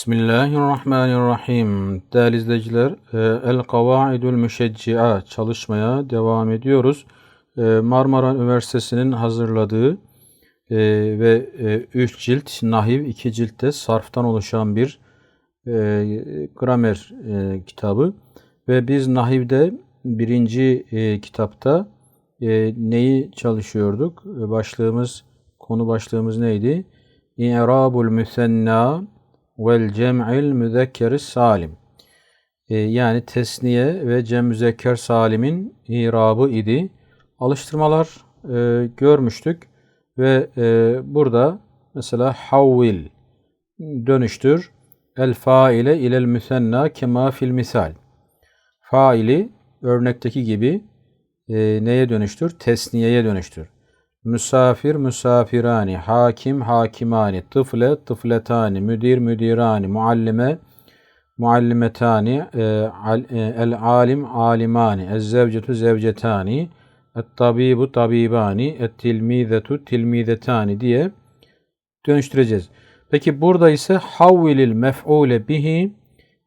Bismillahirrahmanirrahim. Değerli izleyiciler, e, El Kavaidul Müşeccia çalışmaya devam ediyoruz. E, Marmara Üniversitesi'nin hazırladığı e, ve 3 cilt, nahiv 2 ciltte sarftan oluşan bir gramer kitabı. Ve biz nahivde birinci kitapta neyi çalışıyorduk? Başlığımız, konu başlığımız neydi? İ'rabul müsenna vel cem'il müzekkeri salim. E, yani tesniye ve cem müzekker salimin irabı idi. Alıştırmalar e, görmüştük ve e, burada mesela havvil dönüştür el faile ilel müsenna kema fil misal. Faili örnekteki gibi e, neye dönüştür? Tesniyeye dönüştür. Misafir, misafirani, hakim, hakimani, tıfle, tıfletani, müdir, müdirani, muallime, muallimetani, e, e, el alim, alimani, ez zevcetu, zevcetani, et tabibu, tabibani, et tilmizetu, tilmizetani diye dönüştüreceğiz. Peki burada ise havvilil mef'ule bihi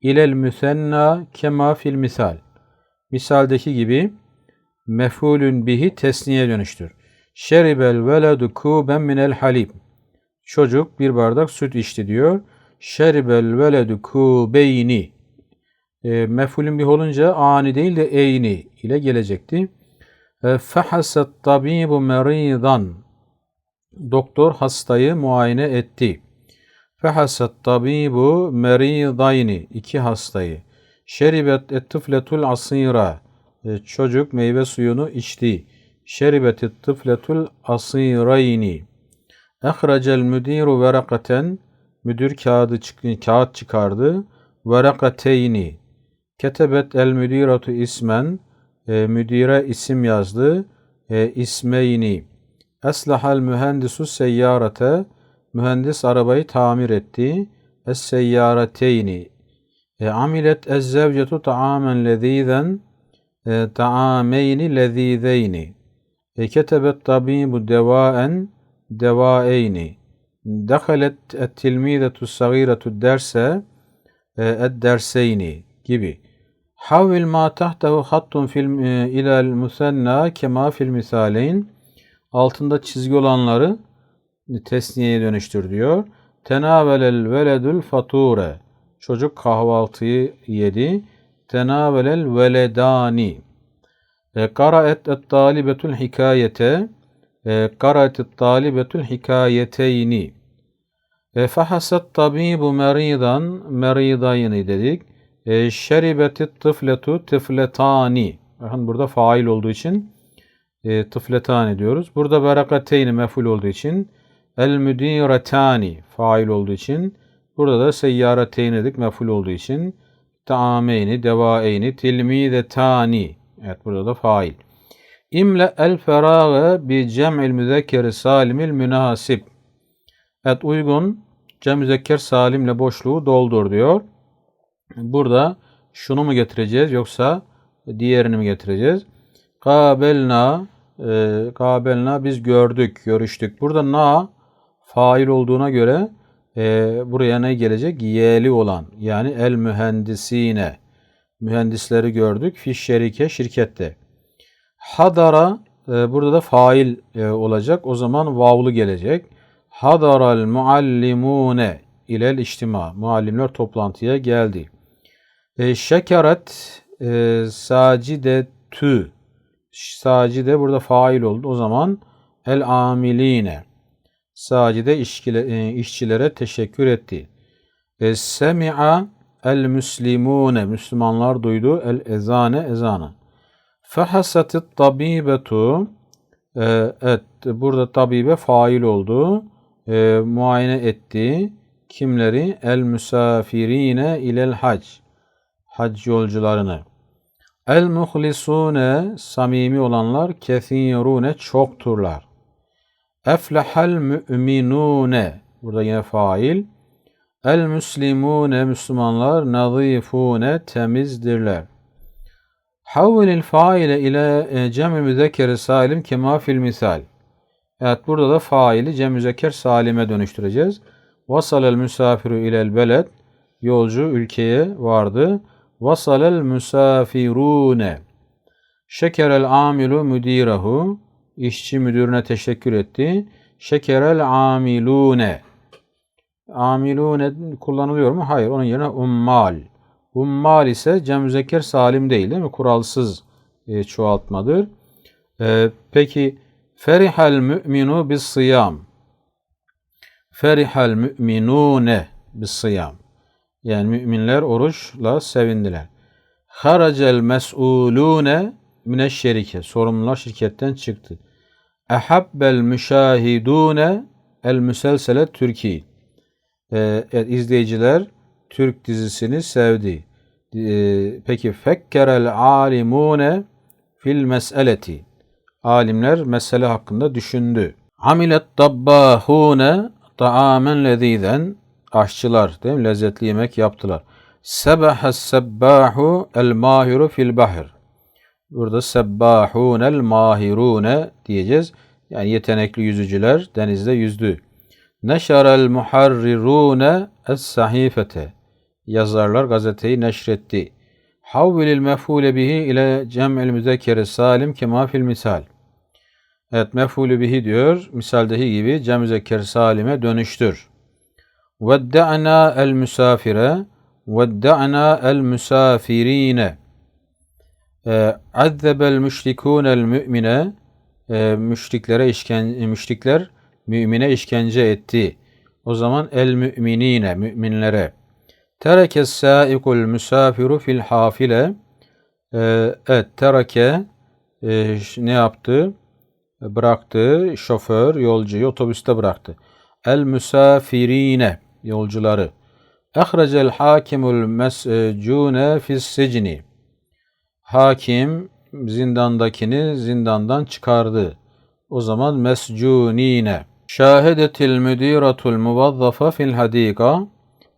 ilel müsenna kema fil misal. Misaldeki gibi mef'ulün bihi tesniye dönüştür. Şeribel veledu kuben minel halib. Çocuk bir bardak süt içti diyor. Şeribel veledu kubeyni. E, mefulün bir olunca ani değil de eyni ile gelecekti. E, Fehaset tabibu meridan. Doktor hastayı muayene etti. Fehaset tabibu meridayni. iki hastayı. Şeribet ettifletul asira. E, çocuk meyve suyunu içti. Şeribeti tıfletul asirayni. Ehrecel müdiru verakaten. Müdür kağıdı kağıt çıkardı. Verakateyni. Ketebet el müdiratu ismen. E, müdire isim yazdı. E, ismeyni. Eslahal mühendisu seyyarete. Mühendis arabayı tamir etti. Es seyyareteyni. E, amilet ez zevcetu taamen lezizen. E, taameyni lezizeyni. E ketebet tabibu devaen devaeyni. Dehalet et tilmizetu sagiretu derse et derseyni gibi. Havil ma tahtehu hattun fil e, ilal musenna kema fil misaleyn. Altında çizgi olanları tesniyeye dönüştür diyor. Tenavelel veledül fature. Çocuk kahvaltıyı yedi. Tenavelel veledani. Karaet et talibetul hikayete Karaet et talibetul hikayeteyni e, Fehaset tabibu meridan meridayni dedik. E, şeribetit tıfletu. Bakın burada fail olduğu için e, tıfletani diyoruz. Burada berekateyni meful olduğu için el müdiretani fail olduğu için burada da seyyareteyni dedik meful olduğu için taameyni devaeyni tilmidetani Evet burada da fail. İmle el ferage bi cem'il müzekkeri salimil münasip. Evet uygun cem müzekker salimle boşluğu doldur diyor. Burada şunu mu getireceğiz yoksa diğerini mi getireceğiz? Kabelna e, kabelna biz gördük, görüştük. Burada na fail olduğuna göre e, buraya ne gelecek? Yeli olan yani el mühendisine mühendisleri gördük. Fiş şerike şirkette. Hadara e, burada da fail e, olacak. O zaman vavlu gelecek. Hadaral muallimune ilel içtima. Muallimler toplantıya geldi. E, şekeret e, sacide tü. Sacide burada fail oldu. O zaman el amiline. Sacide işçilere, işçilere teşekkür etti. E, semi'a El müslimune Müslümanlar duydu. El ezane ezanı. Fehasatit tabibetu e, et burada tabibe fail oldu. E, muayene etti. Kimleri? El müsafirine ilel hac. Hac yolcularını. El muhlisune samimi olanlar kethirune çokturlar. Eflehel müminune burada yine fail. El müslimune Müslümanlar nazifune temizdirler. Havvilil faile ile e, cem-i müzekkeri salim kema fil misal. Evet burada da faili cem müzekker salime dönüştüreceğiz. Vasalel misafiru ilel beled. yolcu ülkeye vardı. Vasalel musafirune. Şekerel amilu müdirahu. İşçi müdürüne teşekkür etti. Şekerel amilune. Amilune kullanılıyor mu? Hayır. Onun yerine ummal. Ummal ise cem müzekker salim değil değil mi? Kuralsız e, çoğaltmadır. E, peki ferihal mü'minu bis sıyam. Ferihal mü'minune bis sıyam. Yani müminler oruçla sevindiler. Haracel mes'ulune mineşşerike. Sorumlular şirketten çıktı. Ehabbel müşahidune el müselsele Türkiye. Ee, izleyiciler Türk dizisini sevdi. Ee, peki fekkerel alimune fil meseleti. Alimler mesele hakkında düşündü. Amilet dabbahune taamen lezîzen aşçılar değil mi? lezzetli yemek yaptılar. Sebahes sebbahu el mahiru fil bahr. Burada sebbahunel mahirune diyeceğiz. Yani yetenekli yüzücüler denizde yüzdü. Neşarel muharrirune es sahifete. Yazarlar gazeteyi neşretti. Havvilil mef'ule bihi ile cem'il müzekkeri salim kema fil misal. Evet mef'ulü bihi diyor. Misaldeki gibi cem müzekker salime dönüştür. Vedda'na el misafire vedda'na el misafirine. Azzebel müşrikûnel mümine e, müşriklere işkence, müşrikler mümine işkence etti. O zaman el müminine müminlere. Terekes saikul müsafiru fil hafile. E, evet tereke e, ne yaptı? Bıraktı şoför yolcuyu otobüste bıraktı. El müsafirine yolcuları. Ehrecel hakimul mescune fis sicni. Hakim zindandakini zindandan çıkardı. O zaman mescunine. Şahedetil müdiratul muvazzafa fil hadika.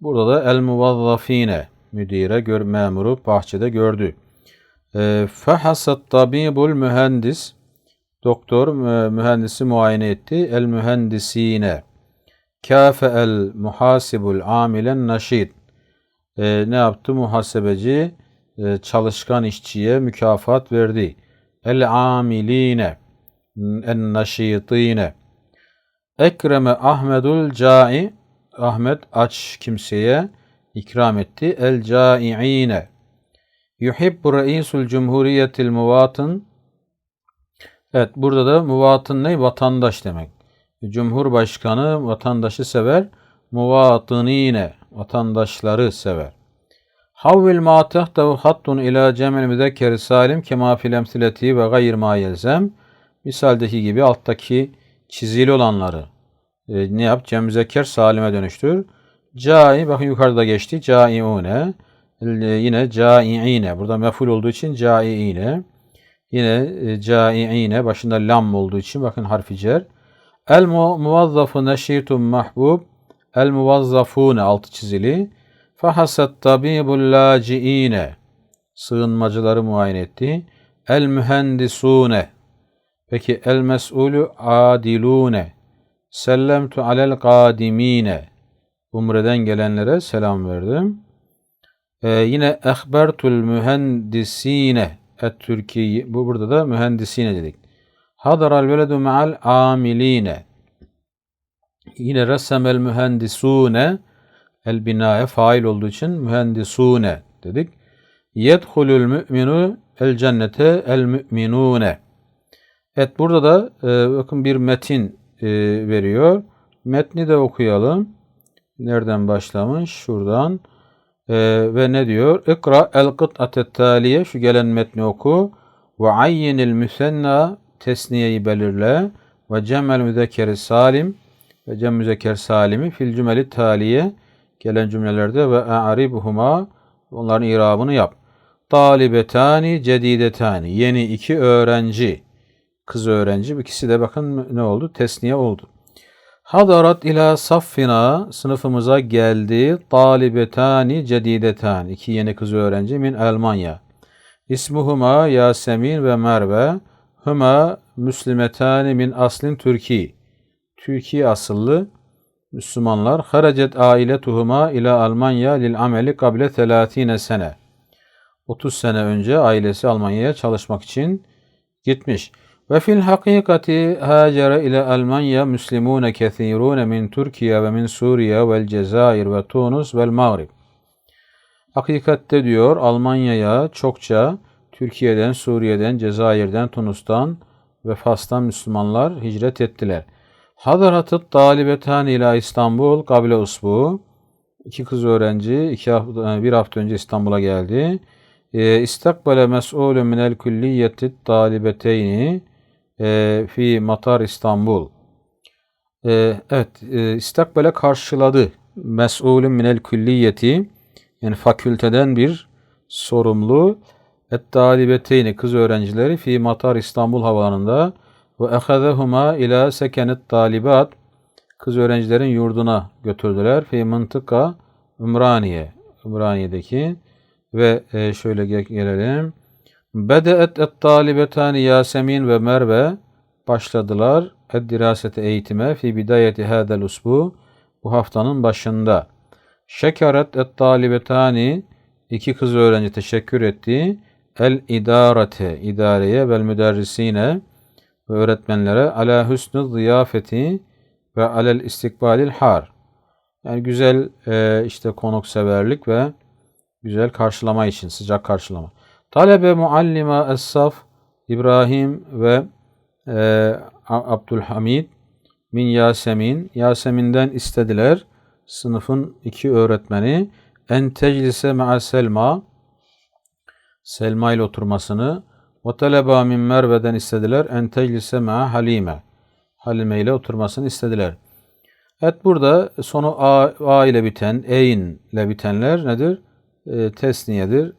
Burada da el muvazzafine müdire gör, memuru bahçede gördü. E, Fehasat tabibul mühendis. Doktor mühendisi muayene etti. El mühendisine. Kafe el muhasibul amilen naşid. E, ne yaptı muhasebeci? E, çalışkan işçiye mükafat verdi. El amiline en naşitine. Ekreme Ahmedul ca'i Ahmet aç kimseye ikram etti. El cai'ine. Yuhibbu reisul cumhuriyetil muvatın. Evet burada da muvatın ne? Vatandaş demek. Cumhurbaşkanı vatandaşı sever. Muvatınine vatandaşları sever. Havvil ma tahtahu hattun ila cemel müzekkeri salim kema fil emsileti ve gayr ma yelzem. Misaldeki gibi alttaki çizili olanları e, ne yap? Cem müzekker salime dönüştür. Cai bakın yukarıda geçti. Caiune. Yine caiine. Burada meful olduğu için caiine. Yine e, caiine başında lam olduğu için bakın harfi cer. El muvazzafu neşirtum mahbub. El muvazzafune altı çizili. Fahasat tabibul laciine. Sığınmacıları muayene etti. El mühendisune. Peki el mes'ulu adilune. Sellemtu alel kadimine. Umre'den gelenlere selam verdim. Ee, yine ehbertul mühendisine et Türkiye. Bu burada da mühendisine dedik. Hadaral veledu ma'al amiline. Yine ressemel mühendisune el binaya fail olduğu için mühendisune dedik. Yedhulul mü'minu el cennete el mü'minune. Evet burada da e, bakın bir metin e, veriyor. Metni de okuyalım. Nereden başlamış? Şuradan. E, ve ne diyor? İkra el kıt'atet taliye. Şu gelen metni oku. Ve ayyinil müsenna tesniyeyi belirle. Ve cemel müzekkeri salim ve cem müzekker salimi fil cümeli taliye gelen cümlelerde ve a'ribuhuma onların irabını yap. Talibetani cedidetani yeni iki öğrenci kız öğrenci. İkisi de bakın ne oldu? Tesniye oldu. Hadarat ila saffina sınıfımıza geldi. Talibetani cedidetan. iki yeni kız öğrenci min Almanya. İsmuhuma Yasemin ve Merve. Huma müslimetani min aslin Türkiye. Türkiye asıllı Müslümanlar haracet ailetuhuma ila Almanya lil ameli kable 30 sene. 30 sene önce ailesi Almanya'ya çalışmak için gitmiş. Ve fil hakikati hacere ile Almanya Müslümune kethirune min Türkiye ve min Suriye vel Cezayir ve Tunus vel Mağrib. Hakikatte diyor Almanya'ya çokça Türkiye'den, Suriye'den, Cezayir'den, Tunus'tan ve Fas'tan Müslümanlar hicret ettiler. Hadaratı talibetan ila İstanbul kable usbu. İki kız öğrenci iki hafta, bir hafta önce İstanbul'a geldi. E, İstakbale mes'ulun minel külliyeti talibeteyni e, fi matar İstanbul. E, evet, e, istakbale karşıladı. Mes'ulun minel külliyeti yani fakülteden bir sorumlu et talibeteyni kız öğrencileri fi matar İstanbul havalanında ve ehazehuma ila sekenet talibat kız öğrencilerin yurduna götürdüler. Fi mıntıka Ümraniye. Ümraniye'deki ve e, şöyle ge- gelelim. Bedeet et talibetani Yasemin ve Merve başladılar et dirasete eğitime fi bidayeti hadel usbu bu haftanın başında. Şekaret et talibetani iki kız öğrenci teşekkür etti. El idarete idareye vel müderrisine ve öğretmenlere ala hüsnü ziyafeti ve alel istikbalil har. Yani güzel e, işte konukseverlik ve güzel karşılama için sıcak karşılama. Talebe muallima es-saf İbrahim ve e, Abdülhamid min Yasemin Yasemin'den istediler sınıfın iki öğretmeni en teclise ma'a Selma Selma ile oturmasını ve taleba min Merve'den istediler en teclise ma'a Halime Halime ile oturmasını istediler. Evet burada sonu A, A ile biten, Eyn ile bitenler nedir? E, tesniyedir.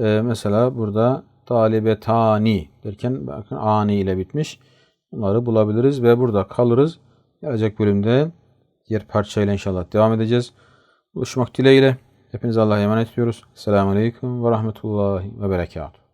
E, mesela burada talibetani derken bakın ani ile bitmiş. Bunları bulabiliriz ve burada kalırız. Gelecek bölümde diğer parçayla inşallah devam edeceğiz. Buluşmak dileğiyle. Hepinize Allah'a emanet ediyoruz. Selamun Aleyküm ve Rahmetullahi ve Berekatuhu.